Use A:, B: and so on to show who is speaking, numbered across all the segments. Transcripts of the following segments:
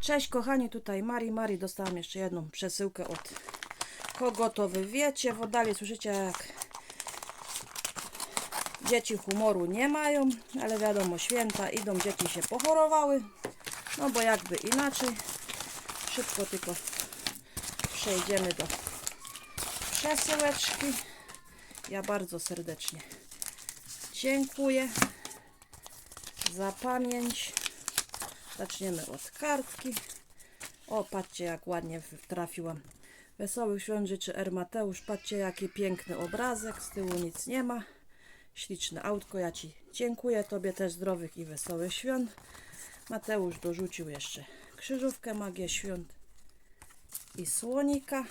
A: Cześć kochani, tutaj Mari. Mari dostałam jeszcze jedną przesyłkę od kogo to wy wiecie. W oddali słyszycie jak dzieci humoru nie mają, ale wiadomo święta idą, dzieci się pochorowały. No bo jakby inaczej. Szybko tylko przejdziemy do przesyłeczki. Ja bardzo serdecznie dziękuję za pamięć. Zaczniemy od kartki. O, patrzcie jak ładnie trafiłam. Wesołych świąt życzy R. Mateusz. Patrzcie jaki piękny obrazek. Z tyłu nic nie ma. Śliczne autko. Ja Ci dziękuję. Tobie też zdrowych i wesołych świąt. Mateusz dorzucił jeszcze krzyżówkę Magię Świąt i słonika.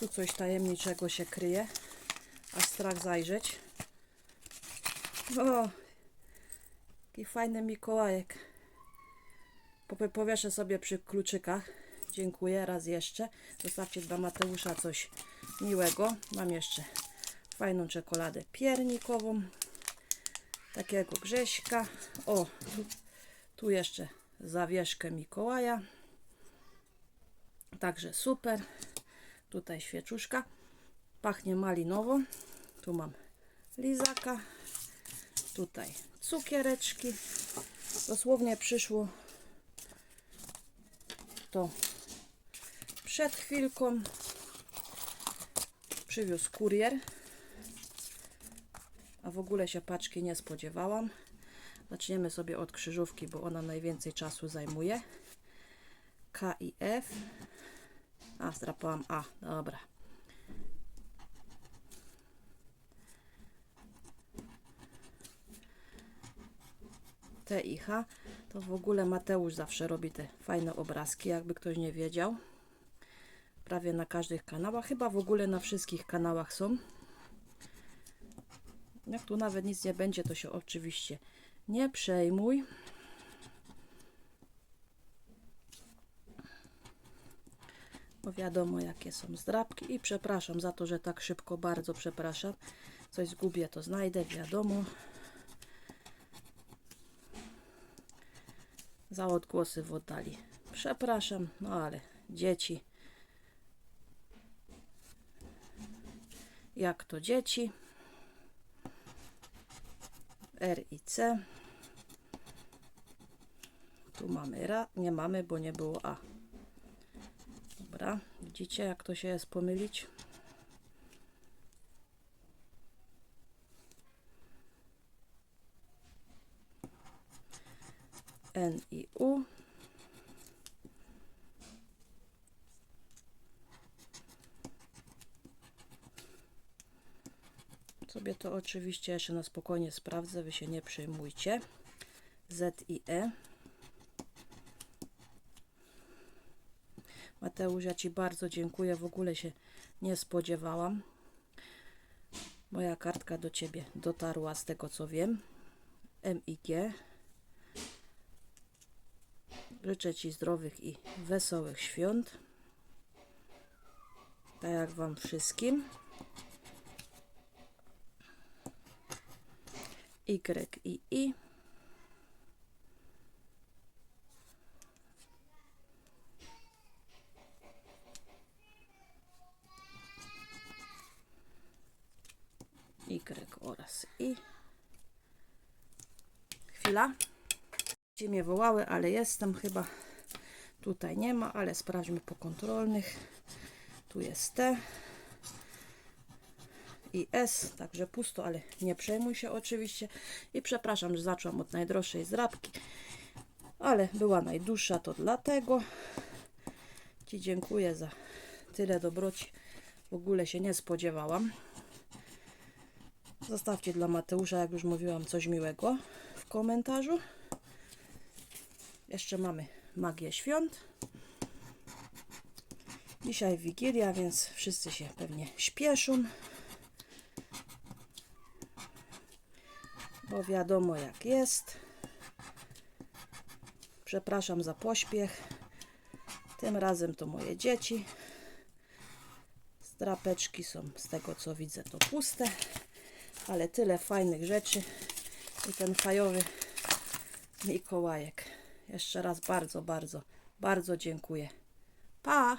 A: Tu coś tajemniczego się kryje. Aż strach zajrzeć. O, Taki fajny Mikołajek. Powie- Powieszę sobie przy kluczykach. Dziękuję raz jeszcze. Zostawcie dla Mateusza coś miłego. Mam jeszcze fajną czekoladę piernikową. Takiego Grześka. O, tu jeszcze zawieszkę Mikołaja. Także super. Tutaj świeczuszka. Pachnie malinowo. Tu mam lizaka. Tutaj cukiereczki. Dosłownie przyszło to przed chwilką. Przywiózł kurier. A w ogóle się paczki nie spodziewałam. Zaczniemy sobie od krzyżówki, bo ona najwięcej czasu zajmuje. K i F. A, zdrapałam A. Dobra. T i H, to w ogóle Mateusz zawsze robi te fajne obrazki, jakby ktoś nie wiedział. Prawie na każdych kanałach, chyba w ogóle na wszystkich kanałach są. Jak tu nawet nic nie będzie, to się oczywiście nie przejmuj. Bo wiadomo jakie są zdrabki i przepraszam za to, że tak szybko, bardzo przepraszam. Coś zgubię, to znajdę, wiadomo. Za odgłosy w oddali. Przepraszam, no ale dzieci. Jak to dzieci? R i C. Tu mamy ra, nie mamy, bo nie było A. Dobra, widzicie jak to się jest pomylić? N i U. Sobie to oczywiście jeszcze na spokojnie sprawdzę, wy się nie przejmujcie. Z i E. Mateusz, ja Ci bardzo dziękuję. W ogóle się nie spodziewałam. Moja kartka do Ciebie dotarła z tego co wiem. M i G. Życzę Ci zdrowych i wesołych świąt. Tak jak Wam wszystkim. Y i I. Y oraz I. Chwila. Gdzie mnie wołały, ale jestem chyba. Tutaj nie ma, ale sprawdźmy po kontrolnych. Tu jest T i S, także pusto, ale nie przejmuj się oczywiście. I przepraszam, że zaczęłam od najdroższej zrabki, ale była najdłuższa, to dlatego. Ci dziękuję za tyle dobroci. W ogóle się nie spodziewałam. Zostawcie dla Mateusza, jak już mówiłam, coś miłego w komentarzu. Jeszcze mamy Magię Świąt. Dzisiaj Wigilia, więc wszyscy się pewnie śpieszą. Bo wiadomo jak jest. Przepraszam za pośpiech. Tym razem to moje dzieci. Strapeczki są z tego co widzę to puste. Ale tyle fajnych rzeczy. I ten fajowy Mikołajek Jeszcze raz bardzo, bardzo, bardzo dziękuję. Pa!